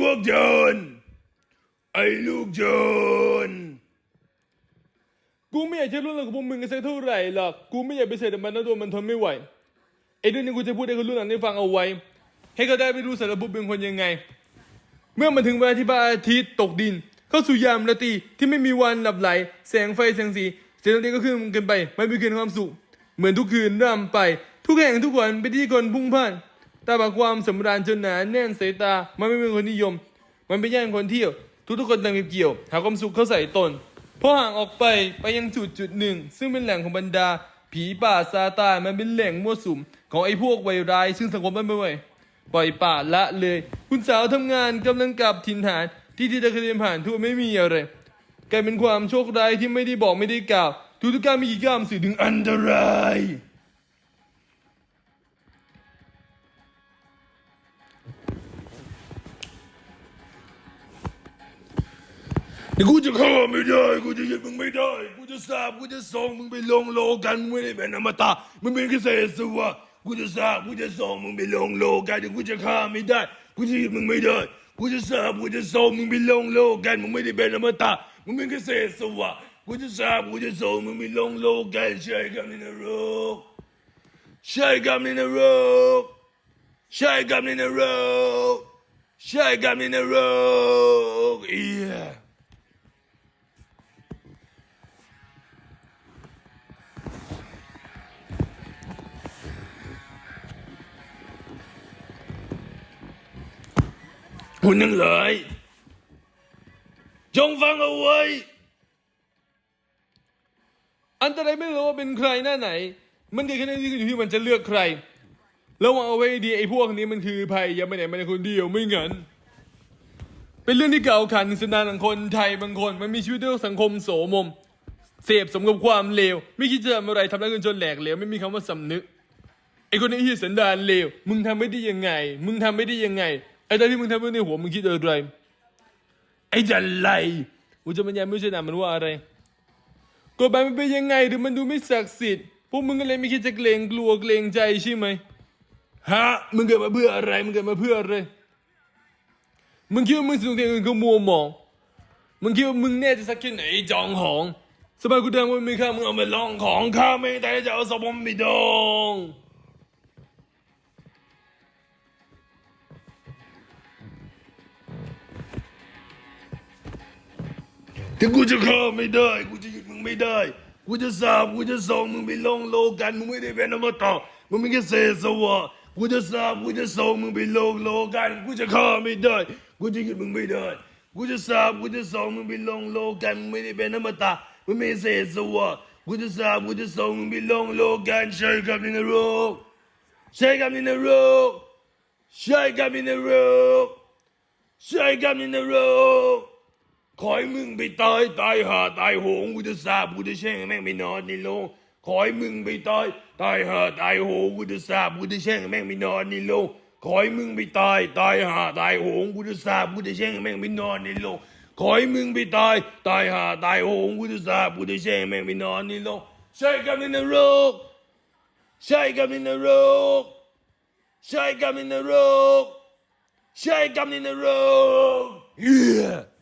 พวกโจรไอ้ลูกโจรกูไม่อยากจะรู้เรื่องของพวกมึงกันสักเท่าไหร่หรอกกูไม่อยากไปเสด็จมันนะตัวมันทนไม่ไหวไอ้เรื่องนี้กูจะพูดให้คนรุ่นหลังได้ฟังเอาไว้ ให้เขาได้ไปรู้สารบุเป็นคนยังไง เมื่อมาถึงเวลาที่พระอาทิตย์ตกดิน เข้าสู่ยามราตรีที่ไม่มีวันหลับไหล แสงไฟแสงสีเสียงดนตรีก็ขึ้นเกินไป ไม่มีคืนความสุขเหมือนทุกคืนร่ำไป ทุกแห่งทุกวันไปนที่คนพุ่งพ่าน แตาบากความสำราญจนหนาแน่นสายตา มันไม่เป็นคนนิยม มันเป็นย่านคนเที่ยว ทุกๆคนต่างเก็บเกี่ยว หาความสุขเข้าใส่ตนพอห่างออกไปไปยังจุดจุดหนึ่ง ซึ่งเป็นแหล่งของบรรดา ผีป่าซาตานมันเป็นแหล่งมั่วสุม ของไอ้พวกวัยร้าย ซึ่งสังคมไม่ไหวปล่อยป่าละเลย คุณสาวทำงานกำลังกลับถิ่นฐาน ที่ที่เธอเคยเดินผ่านทั่วไม่มีอะไรกลายเป็นความโชคร้ายที่ไม่ได้บอกไม่ได้กล่าวทุกๆการมีกี่ก้ามสื่อถึงอันตราย แต่กูจะฆ่าไม่ได้ กูจะยึดมึงไม่ได้ กูจะสาบ กูจะส่งมึงไปลงโลกันมึงไม่ได้เป็นอมตะมึงเป็นแค่เศษสวะกูจะสาบ กูจะส่งมึงไปลงโลกันแต่กูจะฆ่าไม่ได้ กูจะยึดมึงไม่ได้ กูจะสาบ กูจะส่งมึงไปลงโลกันมึงไม่ได้เป็นอมตะมึงเป็นแค่เศษสวะกูจะสาบ กูจะส่งมึงไปลงโลกันใช่กับในนรกใช่กับในนรกใช่กับในนรกใช่กับในนรกเอีย คุณทั้งหลายจงฟังเอาไว้ อันตรายไม่รู้ว่าเป็นใครหน้าไหน มันเกิดแค่นั้นที่อยู่ที่มันจะเลือกใครระวังเอาไว้ดีไอ้พวกนี้มันคือภัยอย่าไปไหนมาในคนเดียวไม่งั้นเป็นเรื่องที่เก่าขันสนานของคนไทยบางคน มันมีชีวิตด้วยสังคมโสมม เสพสมกับความเลว ไม่คิดจะทำอะไรทำร้ายคนจนแหลกเหลวไม่มีคำว่าสำนึกไอ้คนนี้ที่สันดานเลวมึงทำไม่ได้ยังไง มึงทำไม่ได้ยังไง ไอ้ตอนที่มึงทำไม่ในหัวมึงคิดอะไร ไอ้จันไรกูจะบรรยายไม่ใช่นามันว่าอะไรกฎหมายมันเป็นยังไงหรือมันดูไม่ศักดิ์สิทธิ์พวกมึงก็เลยไม่คิดจะเกรงกลัวเกรงใจใช่ไหมฮะมึงเกิดมาเพื่ออะไรมึงเกิดมาเพื่ออะไรมึงคิดว่ามึงสิ่งที่อื่นเขามัวหมองมึงคิดว่ามึงแน่จะสักแค่ไหนจองหองสบายกูดังว่าม่ข้ามึงเอามาลองของข้าไม่ได้จะเอาสมมไปดอง ถึงกูจะฆ่าไม่ได้ กูจะหยุดมึงไม่ได้ กูจะสาบกูจะส่งมึงไปลงโลกัน มึงไม่ได้เป็นอมตะมึงไม่แค่เศษสวะกูจะสาบกูจะส่งมึงไปลงโลกัน กูจะฆ่าไม่ได้ กูจะหยุดมึงไม่ได้ กูจะสาบกูจะส่งมึงไปลงโลกัน มึงไม่ได้เป็นอมตะมึงไม่เศษสวะกูจะสาบกูจะส่งมึงไปลงโลกันใช่กับในนรกใช่กับในนรกใช่กับในนรกใช่กับในนรก ขอให้มึงไปตายตายหาตายโหงกูจะสาบกูจะแช่งแม่งไม่นอนในโรงขอให้มึงไปตายตายหาตายโหงกูจะสาบกูจะแช่งแม่งไม่นอนในโรงขอให้มึงไปตายตายหาตายโหงกูจะสาบกูจะแช่งแม่งไม่นอนในโรงขอให้มึงไปตายตายหาตายโหงกูจะสาบกูจะแช่งแม่งไม่นอนในโรงใช่กับในนรกใช่กับในนรกใช่กับในนรกใช่กับในนรก yeah.